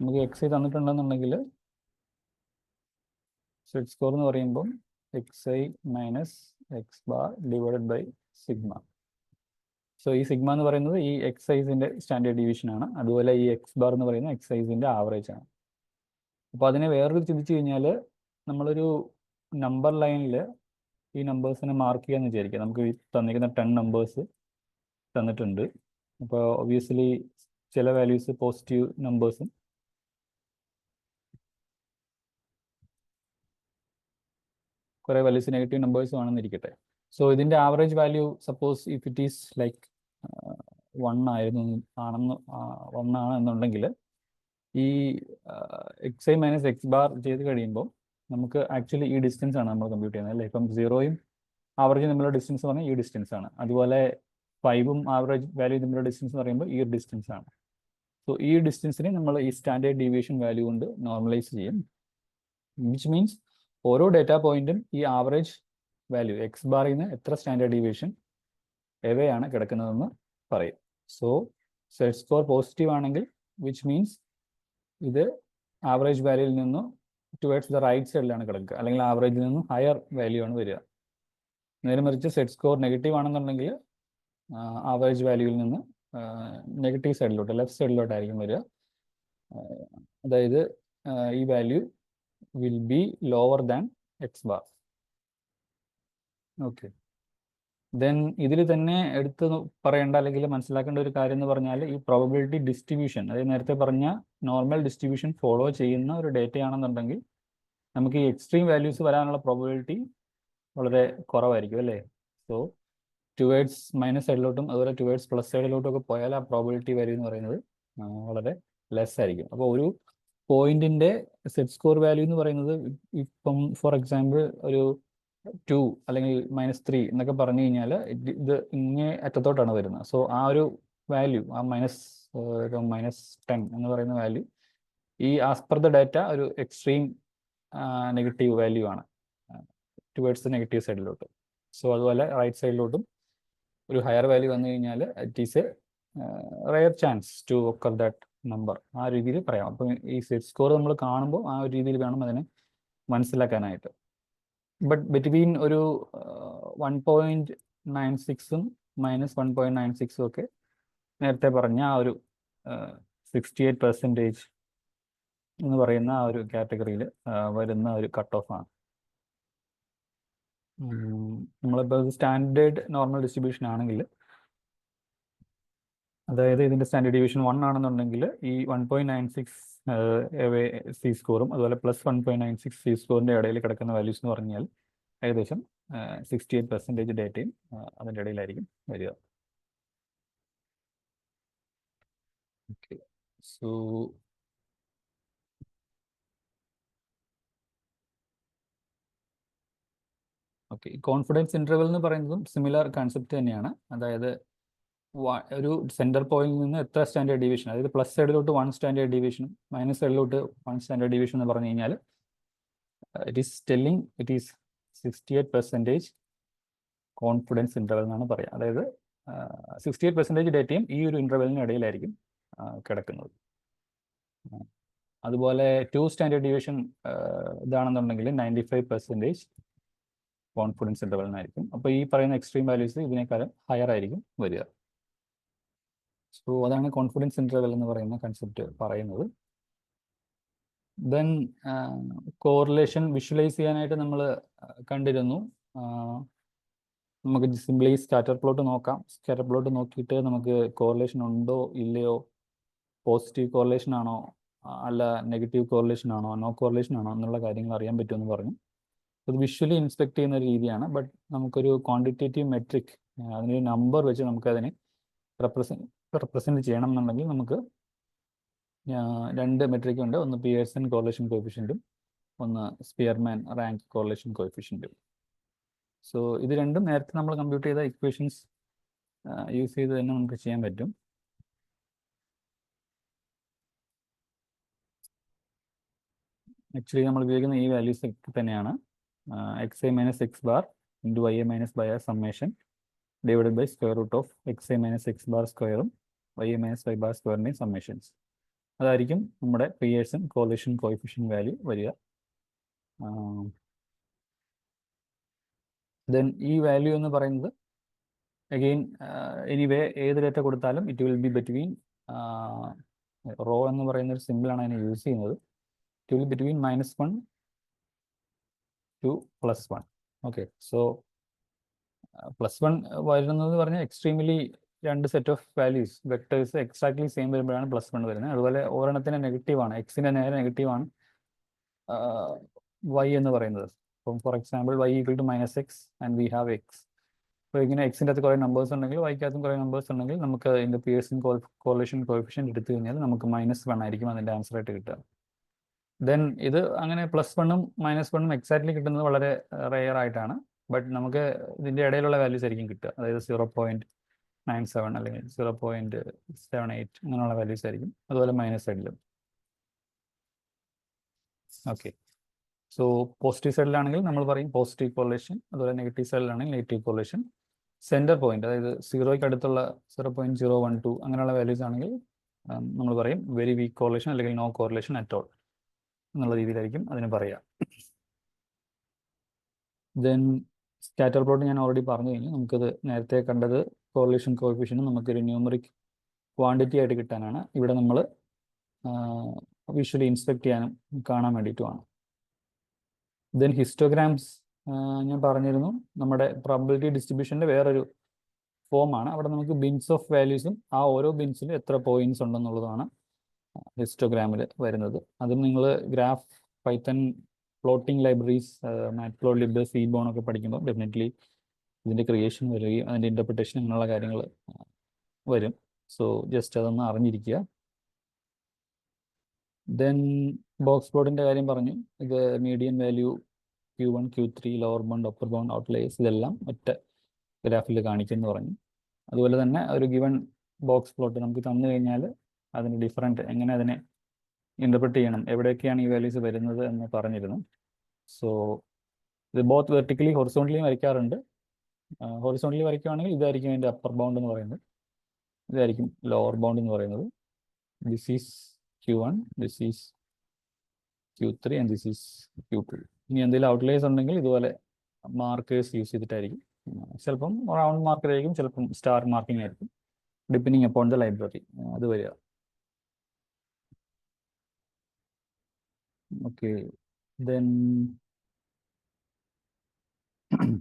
നമുക്ക് X തന്നിട്ടുണ്ടെന്നുണ്ടെങ്കിൽ set score എന്ന് പറയുമ്പം x i minus x bar divided by sigma so ഈ സിഗ്മ എന്ന് പറയുന്നത് ഈ എക്സൈസിന്റെ സ്റ്റാൻഡേർഡ് ഡിവിഷൻ ആണ്. അതുപോലെ ഈ എക്സ് ബാർ എന്ന് പറയുന്നത് എക്സൈസിന്റെ ആവറേജ് ആണ്. അപ്പോൾ അതിനെ വേറൊരു ചിന്തിച്ചു കഴിഞ്ഞാൽ നമ്മളൊരു നമ്പർ ലൈനിൽ ഈ നമ്പേഴ്സിനെ മാർക്ക് ചെയ്യാന്ന് വിചാരിക്കുക നമുക്ക് തന്നിരിക്കുന്ന ടെൻ നമ്പേഴ്സ് തന്നിട്ടുണ്ട്. അപ്പോൾ ഒബ്വിയസ്ലി ചില വാല്യൂസ് പോസിറ്റീവ് നമ്പേഴ്സും കുറേ വാല്യൂസ് നെഗറ്റീവ് നമ്പേഴ്സ് ആണെന്നിരിക്കട്ടെ സോ ഇതിന്റെ average value suppose if it is like one ആയിരുന്നു ആണെന്ന് വൺ ആണ് എന്നുണ്ടെങ്കിൽ ഈ x i minus x bar ചെയ്ത് കഴിയുമ്പോൾ നമുക്ക് ആക്ച്വലി ഈ ഡിസ്റ്റൻസ് ആണ് നമ്മൾ കമ്പ്യൂട്ട് ചെയ്യുന്നത് അല്ലേ? ഇപ്പം സീറോയും ആവറേജ് തമ്മിലുള്ള ഡിസ്റ്റൻസ് പറഞ്ഞാൽ ഈ ഡിസ്റ്റൻസ് ആണ്. അതുപോലെ ഫൈവും ആവറേജ് വാല്യൂ തമ്മിലുള്ള ഡിസ്റ്റൻസ് എന്ന് പറയുമ്പോൾ ഈ ഡിസ്റ്റൻസ് ആണ്. സോ ഈ ഡിസ്റ്റൻസിനെ നമ്മൾ ഈ സ്റ്റാൻഡേർഡ് ഡീവിയേഷൻ വാല്യൂ കൊണ്ട് നോർമലൈസ് ചെയ്യും. വിച്ച് മീൻസ് ഓരോ ഡേറ്റാ പോയിന്റും ഈ ആവറേജ് വാല്യൂ എക്സ് ബാറിൽ നിന്ന് എത്ര സ്റ്റാൻഡേർഡ് ഡീവിയേഷൻ എവയാണ് കിടക്കുന്നതെന്ന് പറയും. സോ സെറ്റ് സ്കോർ പോസിറ്റീവ് ആണെങ്കിൽ വിച്ച് മീൻസ് ഇത് ആവറേജ് വാല്യൂയിൽ നിന്നും ടുവേർഡ്സ് ദ റൈറ്റ് സൈഡിലാണ് കിടക്കുക. അല്ലെങ്കിൽ ആവറേജിൽ നിന്നും ഹയർ വാല്യൂ ആണ് വരിക. നേരെ മറിച്ച് സെറ്റ് സ്കോർ നെഗറ്റീവ് ആണെന്നുണ്ടെങ്കിൽ ആവറേജ് വാല്യൂവിൽ നിന്ന് നെഗറ്റീവ് സൈഡിലോട്ട് ലെഫ്റ്റ് സൈഡിലോട്ടായിരിക്കും വരിക. അതായത് ഈ value will be lower than x bar. Okay then ഇതിൽ തന്നെ എടുത്ത് പറയേണ്ട അല്ലെങ്കിൽ മനസ്സിലാക്കേണ്ട ഒരു കാര്യം എന്ന് പറഞ്ഞാൽ ഈ പ്രോബബിലിറ്റി ഡിസ്ട്രിബ്യൂഷൻ അതായത് നേരത്തെ പറഞ്ഞ നോർമൽ ഡിസ്ട്രിബ്യൂഷൻ ഫോളോ ചെയ്യുന്ന ഒരു ഡേറ്റയാണെന്നുണ്ടെങ്കിൽ നമുക്ക് ഈ എക്സ്ട്രീം വാല്യൂസ് വരാനുള്ള പ്രോബബിലിറ്റി വളരെ കുറവായിരിക്കും അല്ലേ? സോ ടുവേഡ്സ് മൈനസ് സൈഡിലോട്ടും അതുപോലെ ടുവേഡ്സ് പ്ലസ് സൈഡിലോട്ടും ഒക്കെ പോയാൽ ആ പ്രോബിലിറ്റി വരും എന്ന് പറയുന്നത് വളരെ ലെസ് ആയിരിക്കും. അപ്പോൾ ഒരു പോയിന്റിന്റെ സെറ്റ് സ്കോർ വാല്യൂ എന്ന് പറയുന്നത് ഇപ്പം ഫോർ എക്സാമ്പിൾ ഒരു ടു അല്ലെങ്കിൽ മൈനസ് ത്രീ എന്നൊക്കെ പറഞ്ഞു കഴിഞ്ഞാൽ ഇത് ഇങ്ങനെ അറ്റത്തോട്ടാണ് വരുന്നത്. സോ ആ ഒരു വാല്യൂ ആ മൈനസ് മൈനസ് ടെൻ എന്ന് പറയുന്ന വാല്യൂ ഈ ആസ് പെർ ദ ഡാറ്റ ഒരു എക്സ്ട്രീം നെഗറ്റീവ് വാല്യൂ ആണ്. ടുവേർഡ്സ് നെഗറ്റീവ് സൈഡിലോട്ട് സോ അതുപോലെ റൈറ്റ് സൈഡിലോട്ടും ഒരു ഹയർ വാല്യൂ വന്നു കഴിഞ്ഞാൽ it is a rare chance to occur that number ആ രീതിയിൽ പറയാം. അപ്പം ഈ സെറ്റ് സ്കോർ നമ്മൾ കാണുമ്പോൾ ആ ഒരു രീതിയിൽ വേണം അതിനെ മനസ്സിലാക്കാനായിട്ട്. ബട്ട് ബിറ്റ്വീൻ ഒരു വൺ പോയിന്റ് നയൻ സിക്സും മൈനസ് വൺ പോയിന്റ് നയൻ സിക്സും ഒക്കെ നേരത്തെ പറഞ്ഞ ആ ഒരു സിക്സ്റ്റി എയ്റ്റ് പെർസെന്റേജ് എന്ന് പറയുന്ന ആ ഒരു കാറ്റഗറിയിൽ വരുന്ന ഒരു കട്ട് ഓഫ് ആണ് നമ്മളിപ്പോൾ സ്റ്റാൻഡേർഡ് നോർമൽ ഡിസ്ട്രിബ്യൂഷൻ ആണെങ്കിൽ അതായത് ഇതിന്റെ സ്റ്റാൻഡേർഡ് ഡിവിഷൻ വൺ ആണെന്നുണ്ടെങ്കിൽ ഈ one point nine six z സ്കോറും അതുപോലെ plus one point nine six z സ്കോറിന്റെ ഇടയിൽ കിടക്കുന്ന വാല്യൂസ് എന്ന് പറഞ്ഞാൽ ഏകദേശം സിക്സ്റ്റി എയ്റ്റ് പെർസെന്റേജ് ഡേറ്റയും അതിന്റെ ഇടയിലായിരിക്കും വരിക. Okay so okay confidence interval എന്ന് പറയുന്നതും സിമിലർ കൺസെപ്റ്റ് തന്നെയാണ്. അതായത് ഒരു സെന്റർ പോയിന്റിൽ നിന്ന് എത്ര സ്റ്റാൻഡേർഡ് ഡിവിഷൻ അതായത് പ്ലസ് സൈഡിലോട്ട് വൺ സ്റ്റാൻഡേർഡ് ഡിവിഷനും മൈനസ് സൈഡിലോട്ട് വൺ സ്റ്റാൻഡേർഡ് ഡിവിഷൻ എന്ന് പറഞ്ഞു കഴിഞ്ഞാൽ it is telling it is sixty eight percentage confidence interval എന്നാണ് പറയുക അതായത് സിക്സ്റ്റി എയ്റ്റ് പെർസെന്റേജ് ഡേറ്റയും ഈ ഒരു ഇന്റർവെലിന് ഇടയിലായിരിക്കും കിടക്കുന്നത്. അതുപോലെ ടു സ്റ്റാൻഡേർഡ് ഡിവിഷൻ ഇതാണെന്നുണ്ടെങ്കിൽ നയന്റി ഫൈവ് പെർസെന്റേജ് കോൺഫിഡൻസ് ഇന്റർവെലിനായിരിക്കും അപ്പോൾ ഈ പറയുന്ന എക്സ്ട്രീം വാല്യൂസ് ഇതിനേക്കാളും ഹയർ ആയിരിക്കും വരിക. സോ അതാണ് കോൺഫിഡൻസ് ഇന്റർവെൽ എന്ന് പറയുന്ന കൺസെപ്റ്റ് പറയുന്നത്. ദെൻ കോറിലേഷൻ വിഷ്വലൈസ് ചെയ്യാനായിട്ട് നമ്മൾ കണ്ടിരുന്നു. നമുക്ക് സിംപ്ലി സ്കാറ്റർ പ്ലോട്ട് നോക്കാം. സ്കാറ്റർ പ്ലോട്ട് നോക്കിയിട്ട് നമുക്ക് കോറിലേഷൻ ഉണ്ടോ ഇല്ലയോ? പോസിറ്റീവ് കോറിലേഷൻ ആണോ അല്ല നെഗറ്റീവ് കോറിലേഷൻ ആണോ നോ കോറിലേഷൻ ആണോ എന്നുള്ള കാര്യങ്ങൾ അറിയാൻ പറ്റുമെന്ന് പറഞ്ഞു. അത് വിഷ്വലി ഇൻസ്പെക്ട് ചെയ്യുന്ന ഒരു രീതിയാണ്. ബട്ട് നമുക്കൊരു ക്വാണ്ടിറ്റേറ്റീവ് മെട്രിക് അതിനൊരു നമ്പർ വെച്ച് നമുക്കതിനെ റെപ്രസെന്റ് റെപ്രസെന്റ് ചെയ്യണം എന്നുണ്ടെങ്കിൽ നമുക്ക് രണ്ട് മെട്രിക് ഉണ്ട്. ഒന്ന് പിയേഴ്സൺ കോറിലേഷൻ കോഫിഷ്യന്റും ഒന്ന് സ്പിയർമാൻ റാങ്ക് കോറിലേഷൻ കോഫിഷ്യന്റും സോ ഇത് രണ്ടും നേരത്തെ നമ്മൾ കമ്പ്യൂട്ട് ചെയ്ത ഇക്വേഷൻസ് യൂസ് ചെയ്ത് തന്നെ നമുക്ക് ചെയ്യാൻ പറ്റും. ആക്ച്വലി നമ്മൾ ഉപയോഗിക്കുന്ന ഈ വാല്യൂസ് തന്നെയാണ്. X a minus x bar into y a minus by summation divided by square root of x a minus x bar സ്ക്വയറും y a minus y bar സ്ക്വയറിന്റെയും സമ്മേഷൻസ് അതായിരിക്കും നമ്മുടെ പിയേഴ്സൺ കോലേഷൻ കോയിഫിഷ്യൻ വാല്യൂ വരിക. Then ഈ value എന്ന് പറയുന്നത് again anyway ഏത് data കൊടുത്താലും it will be between rho എന്ന് പറയുന്ന ഒരു സിമ്പിളാണ് അതിനെ യൂസ് ചെയ്യുന്നത്. It will between minus one to plus one okay so plus one വരുന്നത് പറഞ്ഞാൽ എക്സ്ട്രീംലി രണ്ട് set of values vectors exactly same വരുമ്പോഴാണ് പ്ലസ് വൺ വരുന്നത്. അതുപോലെ ഒരെണ്ണത്തിന് നെഗറ്റീവാണ് എക്സിന്റെ നേരെ ആണ്. വൈ എന്ന് പറയുന്നത്. അപ്പം for example y equal to minus x and we have x അപ്പോൾ ഇങ്ങനെ എക്സിന്റെ അകത്ത് കുറേ നമ്പേഴ്സ് ഉണ്ടെങ്കിൽ വൈക്കകത്തും കുറേ നമ്പേഴ്സ് ഉണ്ടെങ്കിൽ നമുക്ക് ഇതിന്റെ പിയേഴ്സൺ കോലേഷൻ കോഫിഷ്യൻ എടുത്തു കഴിഞ്ഞാൽ നമുക്ക് മൈനസ് വൺ ആയിരിക്കും അതിന്റെ ആൻസർ ആയിട്ട് കിട്ടുക. ദെൻ ഇത് അങ്ങനെ പ്ലസ് വണ്ണും മൈനസ് വണ്ണും എക്സാക്ട്ലി കിട്ടുന്നത് വളരെ റെയർ ആയിട്ടാണ്. ബട്ട് നമുക്ക് ഇതിന്റെ ഇടയിലുള്ള വാല്യൂസ് ആയിരിക്കും കിട്ടുക. അതായത് സീറോ പോയിന്റ് നയൻ സെവൻ അല്ലെങ്കിൽ സീറോ പോയിന്റ് സെവൻ എയ്റ്റ് അങ്ങനെയുള്ള വാല്യൂസ് ആയിരിക്കും. അതുപോലെ മൈനസ് സൈഡിലും ഓക്കെ സോ പോസിറ്റീവ് സൈഡിലാണെങ്കിൽ നമ്മൾ പറയും പോസിറ്റീവ് കോലേഷൻ അതുപോലെ നെഗറ്റീവ് സൈഡിലാണെങ്കിൽ നെഗറ്റീവ് കോലേഷൻ സെന്റർ പോയിന്റ് അതായത് സീറോയ്ക്ക് അടുത്തുള്ള zero point zero one two അങ്ങനെയുള്ള വാല്യൂസ് ആണെങ്കിൽ നമ്മൾ പറയും വെരി വീക്ക് കോറിലേഷൻ അല്ലെങ്കിൽ നോ കോറിലേഷൻ അറ്റ് ഓൾ എന്നുള്ള രീതിയിലായിരിക്കും അതിന് പറയുക ദെൻ സ്കാറ്റർ പ്ലോട്ട് ഞാൻ ഓൾറെഡി പറഞ്ഞു കഴിഞ്ഞു. നമുക്കത് നേരത്തെ കണ്ടത് കോറിലേഷൻ കോഫിഷ്യനും നമുക്കൊരു ന്യൂമറിക് ക്വാണ്ടിറ്റി ആയിട്ട് കിട്ടാനാണ്. ഇവിടെ നമ്മൾ വിഷ്വലി ഇൻസ്പെക്ട് ചെയ്യാനും കാണാൻ വേണ്ടിയിട്ടുമാണ് ദെൻ ഹിസ്റ്റോഗ്രാംസ് ഞാൻ പറഞ്ഞിരുന്നു. നമ്മുടെ പ്രോബിലിറ്റി ഡിസ്ട്രിബ്യൂഷന്റെ വേറൊരു ഫോമാണ് അവിടെ നമുക്ക് ബിൻസ് ഓഫ് വാല്യൂസും ആ ഓരോ ബിൻസിലും എത്ര പോയിന്റ്സ് ഉണ്ടെന്നുള്ളതാണ് ഹിസ്റ്റോഗ്രാമിൽ വരുന്നത്. അതും നിങ്ങൾ graph Python plotting libraries Matplotlib Seaborn ഒക്കെ പഠിക്കുമ്പോൾ ഡെഫിനറ്റ്ലി ഇതിന്റെ ക്രിയേഷൻ വരികയും അതിന്റെ ഇന്റർപ്രിട്ടേഷൻ അങ്ങനെയുള്ള കാര്യങ്ങൾ വരും. സോ ജസ്റ്റ് അതൊന്ന് അറിഞ്ഞിരിക്കുക. ദെൻ ബോക്സ് പ്ലോട്ടിന്റെ കാര്യം പറഞ്ഞു. ഇത് median value Q one Q three lower bound upper bound outliers ഇതെല്ലാം ഒറ്റ ഗ്രാഫിൽ കാണിക്കുമെന്ന് പറഞ്ഞു. അതുപോലെ തന്നെ ഒരു ഗിവൺ ബോക്സ് പ്ലോട്ട് നമുക്ക് തന്നു കഴിഞ്ഞാൽ അതിന് ഡിഫറെന്റ് എങ്ങനെ അതിനെ ഇന്റർപ്രറ്റ് ചെയ്യണം. എവിടെയൊക്കെയാണ് ഈ വാല്യൂസ് വരുന്നത് എന്ന് പറഞ്ഞിരുന്നു. സോ ഇത് ബോത്ത് വെർട്ടിക്കലി ഹൊറിസോണ്ടലി വരയ്ക്കാറുണ്ട്. ഹൊറിസോണ്ടലി വരയ്ക്കുകയാണെങ്കിൽ ഇതായിരിക്കും അതിന്റെ അപ്പർ ബൗണ്ട് എന്ന് പറയുന്നത്. ഇതായിരിക്കും ലോവർ ബൗണ്ട് എന്ന് പറയുന്നത്. This is Q one this is Q three and this is Q two ഇനി എന്തെങ്കിലും ഔട്ട്ലേസ് ഉണ്ടെങ്കിൽ ഇതുപോലെ മാർക്കേഴ്സ് യൂസ് ചെയ്തിട്ടായിരിക്കും. ചിലപ്പം റൗണ്ട് മാർക്കർ ആയിരിക്കും ചിലപ്പം സ്റ്റാർ മാർക്കിംഗ് ആയിരിക്കും. ഡിപ്പെൻഡിങ് അപ്പോൺ ദ ലൈബ്രറി അത് വരിക. Okay then